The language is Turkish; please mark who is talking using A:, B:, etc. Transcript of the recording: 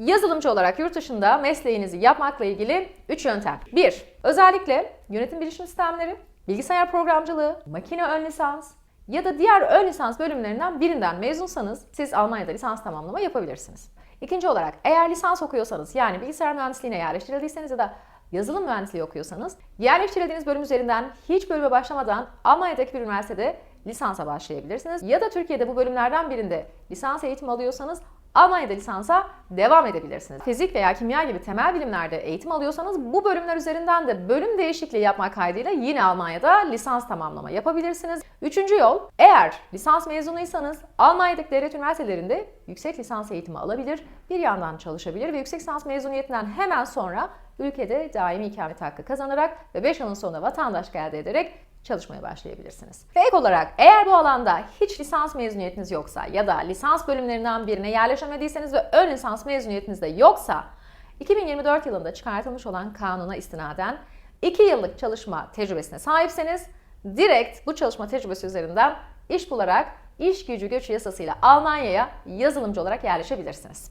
A: Yazılımcı olarak yurt dışında mesleğinizi yapmakla ilgili 3 yöntem. 1. Özellikle yönetim bilişim sistemleri, bilgisayar programcılığı, makine ön lisans ya da diğer ön lisans bölümlerinden birinden mezunsanız siz Almanya'da lisans tamamlama yapabilirsiniz. İkinci olarak eğer lisans okuyorsanız yani bilgisayar mühendisliğine yerleştirildiyseniz ya da yazılım mühendisliği okuyorsanız yerleştirildiğiniz bölüm üzerinden hiç bölüme başlamadan Almanya'daki bir üniversitede lisansa başlayabilirsiniz. Ya da Türkiye'de bu bölümlerden birinde lisans eğitimi alıyorsanız Almanya'da lisansa devam edebilirsiniz. Fizik veya kimya gibi temel bilimlerde eğitim alıyorsanız bu bölümler üzerinden de bölüm değişikliği yapmak kaydıyla yine Almanya'da lisans tamamlama yapabilirsiniz. Üçüncü yol, eğer lisans mezunuysanız Almanya'daki devlet üniversitelerinde yüksek lisans eğitimi alabilir, bir yandan çalışabilir ve yüksek lisans mezuniyetinden hemen sonra ülkede daimi ikamet hakkı kazanarak ve 5 yılın sonunda vatandaşlık elde ederek çalışmaya başlayabilirsiniz. Ve ek olarak eğer bu alanda hiç lisans mezuniyetiniz yoksa ya da lisans bölümlerinden birine yerleşemediyseniz ve ön lisans mezuniyetiniz de yoksa 2024 yılında çıkartılmış olan kanuna istinaden 2 yıllık çalışma tecrübesine sahipseniz direkt bu çalışma tecrübesi üzerinden iş bularak iş gücü göçü yasasıyla Almanya'ya yazılımcı olarak yerleşebilirsiniz.